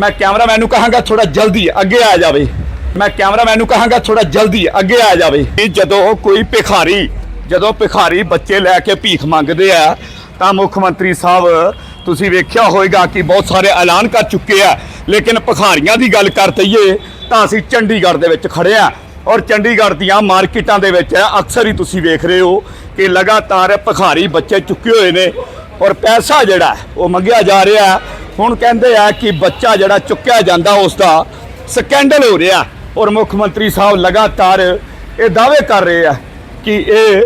ਮੈਂ ਕੈਮਰਾਮੈਨ ਨੂੰ ਕਹਾਂਗਾ ਥੋੜਾ ਜਲਦੀ ਅੱਗੇ ਆ ਜਾਵੇ। ਮੈਂ ਕੈਮਰਾਮੈਨ ਨੂੰ ਕਹਾਂਗਾ ਥੋੜਾ ਜਲਦੀ ਅੱਗੇ ਆ ਜਾਵੇ। ਇਹ ਜਦੋਂ ਕੋਈ ਭਿਖਾਰੀ, ਜਦੋਂ ਭਿਖਾਰੀ ਬੱਚੇ ਲੈ ਕੇ ਭੀਖ ਮੰਗਦੇ ਆ, ਤਾਂ ਮੁੱਖ ਮੰਤਰੀ ਸਾਹਿਬ, ਤੁਸੀਂ ਵੇਖਿਆ ਹੋਵੇਗਾ ਕਿ ਬਹੁਤ ਸਾਰੇ ਐਲਾਨ ਕਰ ਚੁੱਕੇ ਆ। ਲੇਕਿਨ ਭਿਖਾਰੀਆਂ ਦੀ ਗੱਲ ਕਰ ਤਈਏ ਤਾਂ ਅਸੀਂ ਚੰਡੀਗੜ੍ਹ ਦੇ ਵਿੱਚ ਖੜੇ ਆ। ਔਰ ਚੰਡੀਗੜ੍ਹ ਦੀਆਂ ਮਾਰਕੀਟਾਂ ਦੇ ਵਿੱਚ ਅਕਸਰ ਹੀ ਤੁਸੀਂ ਵੇਖ ਰਹੇ ਹੋ ਕਿ ਲਗਾਤਾਰ ਭਿਖਾਰੀ ਬੱਚੇ ਚੁੱਕੇ ਹੋਏ ਨੇ। ਔਰ ਪੈਸਾ ਜਿਹੜਾ, ਉਹ ਮੰਗਿਆ ਜਾ ਰਿਹਾ। ਹੁਣ ਕਹਿੰਦੇ ਆ ਕਿ ਬੱਚਾ ਜਿਹੜਾ ਚੁੱਕਿਆ ਜਾਂਦਾ ਉਸ ਦਾ ਸਕੈਂਡਲ ਹੋ ਰਿਹਾ। ਔਰ ਮੁੱਖ ਮੰਤਰੀ ਸਾਹਿਬ ਲਗਾਤਾਰ ਇਹ ਦਾਅਵੇ ਕਰ ਰਹੇ ਆ ਕਿ ਇਹ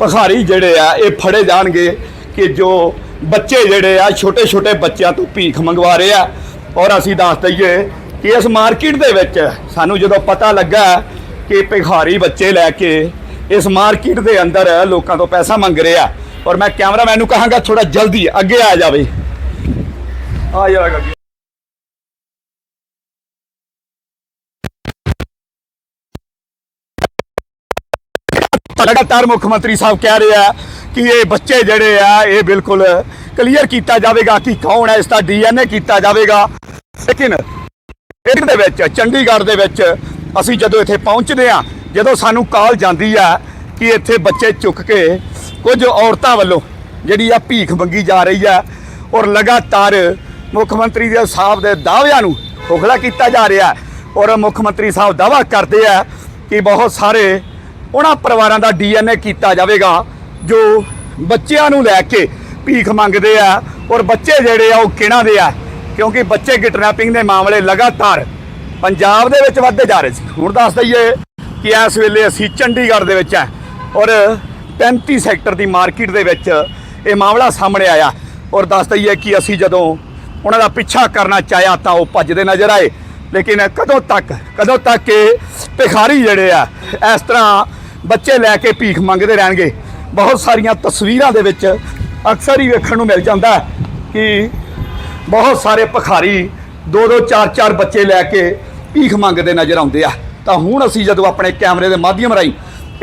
ਭਿਖਾਰੀ ਜਿਹੜੇ ਆ, ਇਹ ਫੜੇ ਜਾਣਗੇ ਕਿ ਜੋ ਬੱਚੇ ਜਿਹੜੇ ਆ ਛੋਟੇ ਛੋਟੇ ਬੱਚਿਆਂ ਤੋਂ ਭੀਖ ਮੰਗਵਾ ਰਹੇ ਆ। ਔਰ ਅਸੀਂ ਦੱਸ ਦਈਏ ਕਿ ਇਸ ਮਾਰਕੀਟ ਦੇ ਵਿੱਚ ਸਾਨੂੰ ਜਦੋਂ ਪਤਾ ਲੱਗਾ ਕਿ ਭਿਖਾਰੀ ਬੱਚੇ ਲੈ ਕੇ ਇਸ ਮਾਰਕੀਟ ਦੇ ਅੰਦਰ ਲੋਕਾਂ ਤੋਂ ਪੈਸਾ ਮੰਗ ਰਿਹਾ ਔਰ ਮੈਂ ਕੈਮਰਾਮੈਨ ਨੂੰ ਕਹਾਂਗਾ ਥੋੜਾ ਜਲਦੀ ਅੱਗੇ ਆ ਜਾਵੇ। ਆ ਜਾਏਗਾ ਅੱਗੇ ਲਗਾਤਾਰ ਮੁੱਖ ਮੰਤਰੀ ਸਾਹਿਬ ਕਹਿ ਰਿਹਾ ਕਿ ਇਹ ਬੱਚੇ ਜਿਹੜੇ ਆ, ਇਹ ਬਿਲਕੁਲ ਕਲੀਅਰ ਕੀਤਾ ਜਾਵੇਗਾ ਕਿ ਕੌਣ ਹੈ ਇਸ ਦਾ ਡੀਐਨਏ ਕੀਤਾ ਜਾਵੇਗਾ। ਲੇਕਿਨ ਇੱਕ ਦੇ ਵਿੱਚ, ਚੰਡੀਗੜ੍ਹ ਦੇ ਵਿੱਚ ਅਸੀਂ ਜਦੋਂ ਇੱਥੇ ਪਹੁੰਚਦੇ ਆ ਜਦੋਂ ਸਾਨੂੰ ਕਾਲ ਜਾਂਦੀ ਆ ਕਿ ਇੱਥੇ ਬੱਚੇ ਚੁੱਕ ਕੇ ਕੁਝ ਔਰਤਾਂ ਵੱਲੋਂ ਜਿਹੜੀ ਆ ਭੀਖ ਮੰਗੀ ਜਾ ਰਹੀ ਆ ਔਰ ਲਗਾਤਾਰ ਮੁੱਖ ਮੰਤਰੀ ਦੇ ਸਾਹਿਬ ਦੇ ਦਾਅਵਿਆਂ ਨੂੰ ਖੋਖਲਾ ਕੀਤਾ ਜਾ ਰਿਹਾ ਔਰ ਮੁੱਖ ਮੰਤਰੀ ਸਾਹਿਬ ਦਾਅਵਾ ਕਰਦੇ ਆ ਕਿ ਬਹੁਤ ਸਾਰੇ ਉਹਨਾਂ ਪਰਿਵਾਰਾਂ ਦਾ ਡੀਐਨਏ ਕੀਤਾ ਜਾਵੇਗਾ, ਜੋ ਬੱਚਿਆਂ ਨੂੰ ਲੈ ਕੇ ਭੀਖ ਮੰਗਦੇ ਆ ਔਰ ਬੱਚੇ ਜਿਹੜੇ ਆ ਉਹ ਕਿਹਨਾਂ ਦੇ ਆ? ਕਿਉਂਕਿ ਬੱਚੇ ਕਿਡਨੈਪਿੰਗ ਦੇ ਮਾਮਲੇ ਲਗਾਤਾਰ ਪੰਜਾਬ ਦੇ ਵਿੱਚ ਵੱਧਦੇ ਜਾ ਰਹੇ ਸੀ। ਹੁਣ ਦੱਸ ਦਈਏ ਕਿ ਇਸ ਵੇਲੇ ਅਸੀਂ ਚੰਡੀਗੜ੍ਹ ਦੇ ਵਿੱਚ ਆ ਔਰ 35 ਸੈਕਟਰ ਦੀ ਮਾਰਕੀਟ ਦੇ ਵਿੱਚ ਇਹ ਮਾਮਲਾ ਸਾਹਮਣੇ ਆਇਆ। ਔਰ ਦੱਸ ਦਈਏ ਕਿ ਅਸੀਂ ਜਦੋਂ ਉਹਨਾਂ ਦਾ ਪਿੱਛਾ ਕਰਨਾ ਚਾਹਿਆ ਤਾਂ ਉਹ ਭੱਜਦੇ ਨਜ਼ਰ ਆਏ। ਲੇਕਿਨ ਕਦੋਂ ਤੱਕ ਕਦੋਂ ਤੱਕ ਇਹ ਭਿਖਾਰੀ ਜਿਹੜੇ ਆ, ਇਸ ਤਰ੍ਹਾਂ ਬੱਚੇ ਲੈ ਕੇ ਭੀਖ ਮੰਗਦੇ ਰਹਿਣਗੇ? ਬਹੁਤ ਸਾਰੀਆਂ ਤਸਵੀਰਾਂ ਦੇ ਵਿੱਚ ਅਕਸਰ ਹੀ ਵੇਖਣ ਨੂੰ ਮਿਲ ਜਾਂਦਾ ਕਿ ਬਹੁਤ ਸਾਰੇ ਭਿਖਾਰੀ ਦੋ ਦੋ, ਚਾਰ ਚਾਰ ਬੱਚੇ ਲੈ ਕੇ ਭੀਖ ਮੰਗਦੇ ਨਜ਼ਰ ਆਉਂਦੇ ਆ। ਤਾਂ ਹੁਣ ਅਸੀਂ ਜਦੋਂ ਆਪਣੇ ਕੈਮਰੇ ਦੇ ਮਾਧਿਅਮ ਰਾਹੀਂ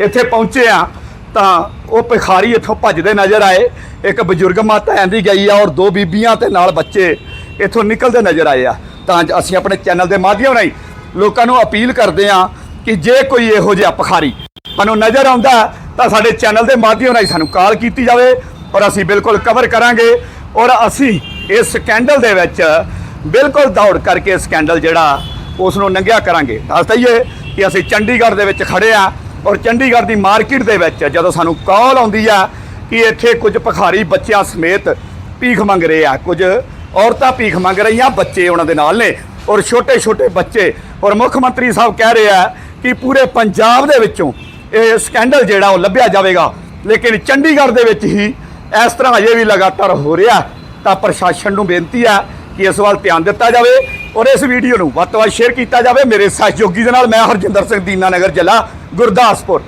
ਇੱਥੇ ਪਹੁੰਚੇ ਆ ਤਾਂ ਉਹ ਭਿਖਾਰੀ ਇੱਥੋਂ ਭੱਜਦੇ ਨਜ਼ਰ ਆਏ। ਇੱਕ ਬਜ਼ੁਰਗ ਮਾਤਾ ਆਂਦੀ ਗਈ ਆ ਔਰ ਦੋ ਬੀਬੀਆਂ ਤੇ ਨਾਲ ਬੱਚੇ ਇੱਥੋਂ ਨਿਕਲਦੇ ਨਜ਼ਰ ਆਏ ਆ। ਤਾਂ ਅਸੀਂ ਆਪਣੇ ਚੈਨਲ ਦੇ ਮਾਧਿਅਮ ਰਾਹੀਂ ਲੋਕਾਂ ਨੂੰ ਅਪੀਲ ਕਰਦੇ ਆ ਕਿ ਜੇ ਕੋਈ ਇਹੋ ਜਿਹਾ ਭਿਖਾਰੀ ਸਾਨੂੰ ਨਜ਼ਰ ਆਉਂਦਾ ਤਾਂ ਸਾਡੇ ਚੈਨਲ ਦੇ ਮਾਧਿਅਮ ਰਾਹੀਂ ਸਾਨੂੰ ਕਾਲ ਕੀਤੀ ਜਾਵੇ ਔਰ ਅਸੀਂ ਬਿਲਕੁਲ ਕਵਰ ਕਰਾਂਗੇ ਔਰ ਅਸੀਂ ਇਸ ਸਕੈਂਡਲ ਦੇ ਵਿੱਚ ਬਿਲਕੁਲ ਦੌੜ ਕਰਕੇ ਸਕੈਂਡਲ ਜਿਹੜਾ ਉਸ ਨੂੰ ਨੰਗਿਆ ਕਰਾਂਗੇ। ਦੱਸ ਦਈਏ ਕਿ ਅਸੀਂ ਚੰਡੀਗੜ੍ਹ ਦੇ ਵਿੱਚ ਖੜੇ ਆ ਔਰ ਚੰਡੀਗੜ੍ਹ ਦੀ ਮਾਰਕੀਟ ਦੇ ਵਿੱਚ ਜਦੋਂ ਸਾਨੂੰ ਕਾਲ ਆਉਂਦੀ ਆ ਕਿ ਇੱਥੇ ਕੁਝ ਭਖਾਰੀ ਬੱਚਿਆਂ ਸਮੇਤ ਭੀਖ ਮੰਗ ਰਹੇ ਆ, ਕੁਝ ਔਰਤਾਂ ਭੀਖ ਮੰਗ ਰਹੀਆਂ, ਬੱਚੇ ਉਹਨਾਂ ਦੇ ਨਾਲ ਨੇ। ਔਰ ਛੋਟੇ ਛੋਟੇ ਬੱਚੇ, ਔਰ ਮੁੱਖ ਮੰਤਰੀ ਸਾਹਿਬ ਕਹਿ ਰਹੇ ਆ ਕਿ ਪੂਰੇ ਪੰਜਾਬ ਦੇ ਵਿੱਚੋਂ ਇਹ ਸਕੈਂਡਲ ਜਿਹੜਾ ਉਹ ਲੱਭਿਆ ਜਾਵੇਗਾ। ਲੇਕਿਨ ਚੰਡੀਗੜ੍ਹ ਦੇ ਵਿੱਚ ਹੀ ਇਸ ਤਰ੍ਹਾਂ ਅਜੇ ਵੀ ਲਗਾਤਾਰ ਹੋ ਰਿਹਾ। ਤਾਂ ਪ੍ਰਸ਼ਾਸਨ ਨੂੰ ਬੇਨਤੀ ਹੈ ਕਿ ਇਸ ਵੱਲ ਧਿਆਨ ਦਿੱਤਾ ਜਾਵੇ ਔਰ ਇਸ ਵੀਡੀਓ ਨੂੰ ਵੱਧ ਤੋਂ ਵੱਧ ਸ਼ੇਅਰ ਕੀਤਾ ਜਾਵੇ। ਮੇਰੇ ਸਹਿਯੋਗੀ ਦੇ ਨਾਲ ਮੈਂ ਹਰਜਿੰਦਰ ਸਿੰਘ, ਦੀਨਾ ਨਗਰ ਜ਼ਿਲ੍ਹਾ, ਗੁਰਦਾਸਪੁਰ।